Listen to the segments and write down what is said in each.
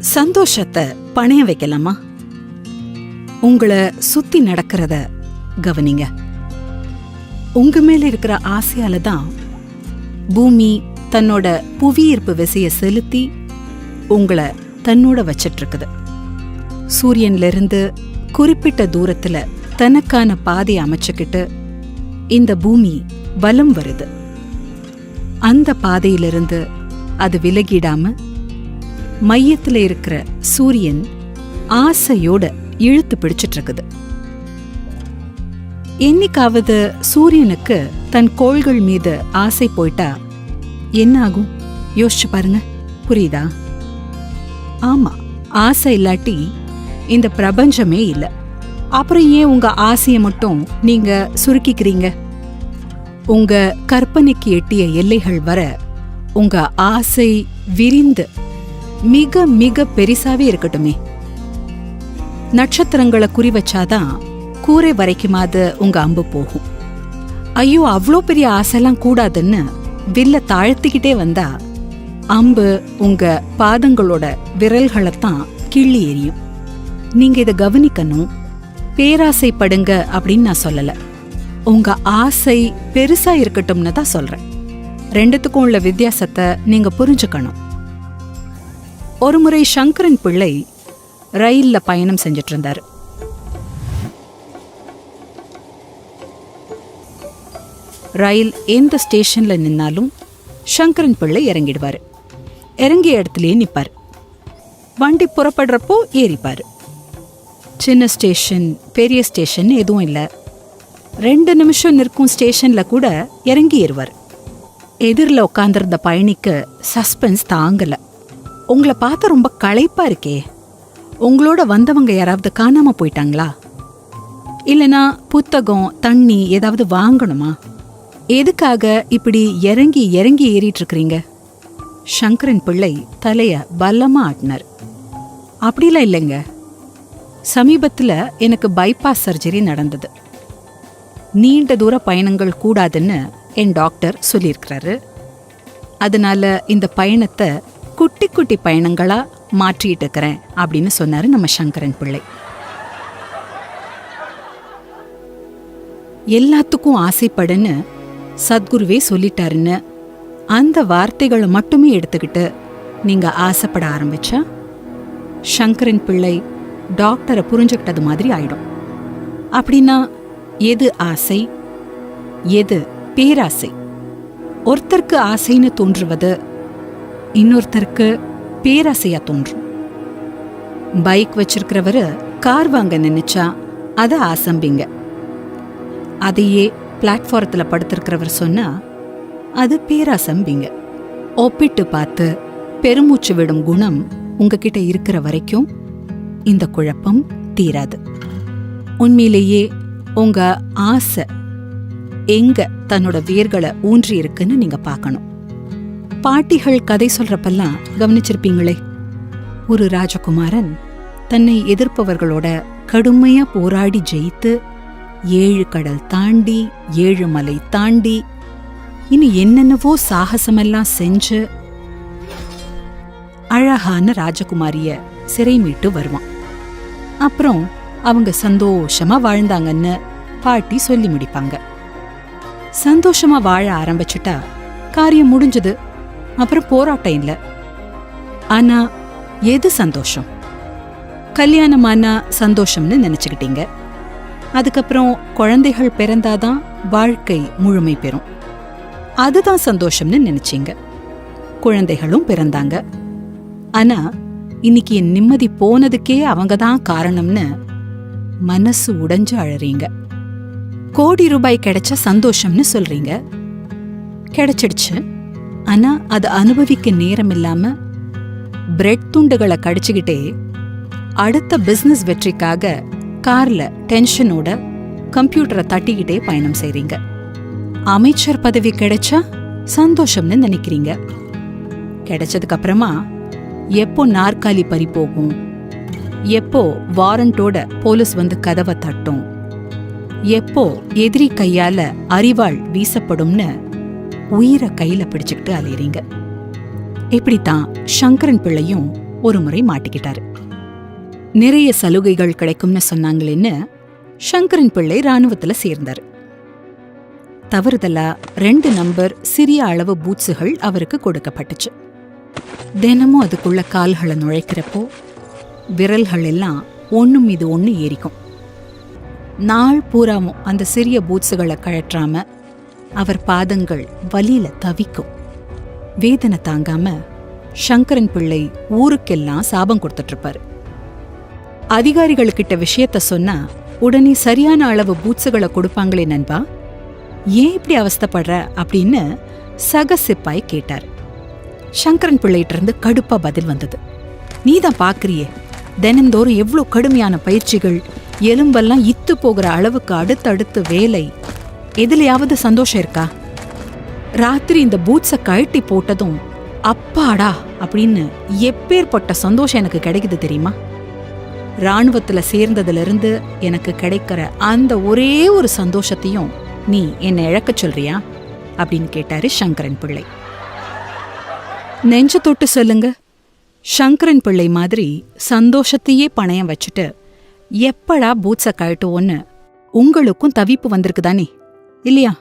சந்தோஷத்தை பணைய வைக்கலாமா? உங்களை சுத்தி நடக்கிறத கவனிங்க. உங்க மேல இருக்கிற ஆசையால தான் பூமி தன்னோட புவியீர்ப்பு விசையை செலுத்தி உங்களை தன்னோட வச்சிட்டு இருக்குது சூரியன்ல இருந்து குறிப்பிட்ட தூரத்துல தனக்கான பாதை அமைச்சுக்கிட்டு இந்த பூமி வலம் வருது. அந்த பாதையிலிருந்து அது விலகிடாம மையத்துல இருக்கிற சூரியன் ஆசையோட இழுத்து பிடிச்சிட்டு இருக்குது என்னைக்காவது சூரியனுக்கு தன் கோள்கள் மீது ஆசை போயிட்டா என்ன ஆகும்? யோசிச்சு பாருங்க. புரியுதா? ஆமா ஆசை இல்லாட்டி இந்த பிரபஞ்சமே இல்ல. அப்புறம் ஏன் உங்க ஆசையை மட்டும் நீங்க சுருக்கிக்கிறீங்க? உங்க கற்பனைக்கு எட்டிய எல்லைகள் வர உங்க ஆசை விரிந்து மிக மிக பெரிசாவே இருக்கட்டுமே. நட்சத்திரங்களை குறி வச்சாதான் கூரை வரைக்குமாது உங்க அம்பு போகும். ஐயோ அவ்வளோ பெரிய ஆசைலாம் கூடாதுன்னு வில்ல தாழ்த்திக்கிட்டே வந்தா அம்பு உங்க பாதங்களோட விரல்களைத்தான் கிள்ளி எரியும். நீங்க இதை கவனிக்கணும். பேராசைப்படுங்க அப்படின்னு நான் சொல்லலை. உங்க ஆசை பெருசா இருக்கட்டும்னு தான் சொல்றேன். ரெண்டுத்துக்கும் உள்ள வித்தியாசத்தை நீங்க புரிஞ்சுக்கணும். ஒருமுறை சங்கரன் பிள்ளை ரயிலில் பயணம் செஞ்சிட்டு இருந்தார் ரயில் எந்த ஸ்டேஷனில் நின்னாலும் சங்கரன் பிள்ளை இறங்கிடுவார். இறங்கிய இடத்துலயே நிற்பார் வண்டி புறப்படுறப்போ ஏறிப்பார். சின்ன ஸ்டேஷன் பெரிய ஸ்டேஷன் எதுவும் இல்லை. ரெண்டு நிமிஷம் நிற்கும் ஸ்டேஷனில் கூட இறங்கி ஏறுவார். எதிரில் உட்காந்துருந்த பயணிக்கு சஸ்பென்ஸ் தாங்கலை. உங்களை பார்த்த ரொம்ப களைப்பா இருக்கே. உங்களோட வந்தவங்க யாராவது காணாம போயிட்டாங்களா? இல்லைனா புத்தகம் தண்ணி ஏதாவது வாங்கணுமா? எதுக்காக இப்படி இறங்கி இறங்கி ஏறிட்டு இருக்கிறீங்க சங்கரன் பிள்ளை தலைய பலமா ஆட்டினார். அப்படிலாம் இல்லைங்க. சமீபத்தில் எனக்கு பைபாஸ் சர்ஜரி நடந்தது. நீண்ட தூர பயணங்கள் கூடாதுன்னு என் டாக்டர் சொல்லியிருக்கிறாரு. அதனால இந்த பயணத்தை குட்டி குட்டி பயணங்களா மாற்றிட்டு இருக்கிறேன் அப்படின்னு சொன்னாரு நம்ம சங்கரன் பிள்ளை. எல்லாத்துக்கும் ஆசைப்படுன்னு சத்குருவே சொல்லிட்டாருன்னு அந்த வார்த்தைகளை மட்டுமே எடுத்துக்கிட்டு நீங்க ஆசைப்பட ஆரம்பிச்சா சங்கரன் பிள்ளை டாக்டரை புரிஞ்சுக்கிட்டது மாதிரி ஆயிடும். அப்படின்னா எது ஆசை? எது பேராசை? ஒருத்தருக்கு ஆசைன்னு தோன்றுவது இன்னொருத்தருக்கு பேராசையா தோன்றும். பைக் வச்சிருக்கிறவர் கார் வாங்க நினைச்சா அதை ஆசம்பிங்க. அதையே பிளாட்ஃபாரத்தில் படுத்திருக்கிறவர் சொன்னா அது பேராசம்பிங்க. ஒப்பிட்டு பார்த்து பெருமூச்சு விடும் குணம் உங்ககிட்ட இருக்கிற வரைக்கும் இந்த குழப்பம் தீராது. உண்மையிலேயே உங்க ஆசை எங்க தன்னோட வேர்களை ஊன்றி இருக்குன்னு நீங்க பார்க்கணும். பாட்டிகள் கதை சொல்றப்பெல்லாம் கவனிச்சிருப்பீங்களே. ஒரு ராஜகுமாரன் தன்னை எதிர்ப்பவர்களோட கடுமையா போராடி ஜெயித்து ஏழு கடல் தாண்டி ஏழு மலை தாண்டி இனி என்னென்னவோ சாகசமெல்லாம் செஞ்சு அழகான ராஜகுமாரிய சிறை மீட்டு வருவான். அப்புறம் அவங்க சந்தோஷமா வாழ்ந்தாங்கன்னு பாட்டி சொல்லி முடிப்பாங்க. சந்தோஷமா வாழ ஆரம்பிச்சுட்டா காரியம் முடிஞ்சது. அப்புறம் போராட்டம் இல்லை. ஆனா எது சந்தோஷம்? கல்யாணமானா சந்தோஷம்னு நினைச்சுக்கிட்டீங்க. அதுக்கப்புறம் குழந்தைகள் பிறந்தாதான் வாழ்க்கை முழுமை பெறும். அதுதான் சந்தோஷம்னு நினைச்சீங்க. குழந்தைகளும் பிறந்தாங்க. ஆனா இன்னைக்கு என் நிம்மதி போனதுக்கே அவங்க தான் காரணம்னு மனசு உடைஞ்சு அழறீங்க. கோடி ரூபாய் கிடைச்ச சந்தோஷம்னு சொல்றீங்க. கிடைச்சிடுச்சு. ஆனா அது அனுபவிக்க நேரம் இல்லாம பிரெட் துண்டுகளை கடிச்சுக்கிட்டே அடுத்த பிஸ்னஸ் வெற்றிக்காக கார்ல டென்ஷனோட கம்ப்யூட்டரை தட்டிக்கிட்டே பயணம் செய்றீங்க. அமைச்சர் பதவி கிடைச்சா சந்தோஷம்னு நினைக்கிறீங்க. கிடைச்சதுக்கு அப்புறமா எப்போ நாற்காலி பறி போகும்? எப்போ வாரண்டோட போலீஸ் வந்து கதவை தட்டும்? எப்போ எதிரி கையால அரிவாள் வீசப்படும்னு உயிரை கையில் பிடிச்சுக்கிட்டு அலையிறீங்க இப்படித்தான் சங்கரன் பிள்ளையும் ஒரு முறை மாட்டிக்கிட்டாரு. நிறைய சலுகைகள் கிடைக்கும்னு சொன்னாங்களேன்னு சங்கரன் பிள்ளை ராணுவத்தில் சேர்ந்தார். தவறுதலா ரெண்டு நம்பர் சிறிய அளவு பூட்ஸுகள் அவருக்கு கொடுக்கப்பட்டுச்சு. தினமும் அதுக்குள்ள கால்களை நுழைக்கிறப்போ விரல்கள் எல்லாம் ஒன்று மீது ஒன்று ஏறிக்கும். நாள் பூராவும் அந்த சிறிய பூட்ஸுகளை கழற்றாம அவர் பாதங்கள் வலியில தவிக்கும். வேதனை தாங்காம சங்கரன் பிள்ளை ஊருக்கெல்லாம் சாபம் கொடுத்துட்டு இருப்பாரு அதிகாரிகளுக்கிட்ட விஷயத்த சொன்னா உடனே சரியான அளவு பூட்ஸுகளை கொடுப்பாங்களே நண்பா? ஏன் இப்படி அவஸ்தைப்படுற? அப்படின்னு சக சிப்பாய் கேட்டார். சங்கரன் பிள்ளைகிட்ட இருந்து கடுப்பா பதில் வந்தது. நீதான் பாக்குறியே தினந்தோறும் எவ்வளோ கடுமையான பயிற்சிகள் எலும்பெல்லாம் இத்து போகிற அளவுக்கு அடுத்தடுத்து வேலை எதுலயாவது சந்தோஷம் இருக்கா? ராத்திரி இந்த பூட்ஸை கழட்டி போட்டதும் அப்பாடா அப்படின்னு எப்பேற்பட்ட சந்தோஷம் எனக்கு கிடைக்குது தெரியுமா? ராணுவத்துல சேர்ந்ததுல இருந்து எனக்கு கிடைக்கிற அந்த ஒரே ஒரு சந்தோஷத்தையும் நீ என்னை இழக்கச் சொல்றியா? அப்படின்னு கேட்டாரு சங்கரன் பிள்ளை. நெஞ்ச தொட்டு சொல்லுங்க. சங்கரன் பிள்ளை மாதிரி சந்தோஷத்தையே பணயம் வச்சுட்டு எப்படா பூட்ஸை கழட்டுவோன்னு உங்களுக்கும் தவிப்பு வந்திருக்குதானே? இல்லையா?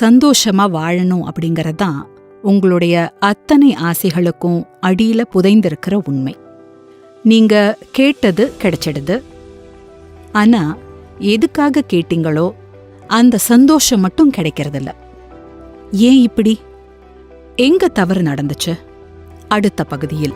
சந்தோஷமா வாழணும் அப்படிங்கறதுதான் உங்களுடைய அத்தனை ஆசைகளுக்கும் அடியில புதைந்திருக்கிற உண்மை. நீங்க கேட்டது கிடைச்சிடுது. ஆனா எதுக்காக கேட்டீங்களோ அந்த சந்தோஷம் மட்டும் கிடைக்கிறதில்ல. ஏன் இப்படி? எங்க தவறு நடந்துச்சு? அடுத்த பகுதியில்.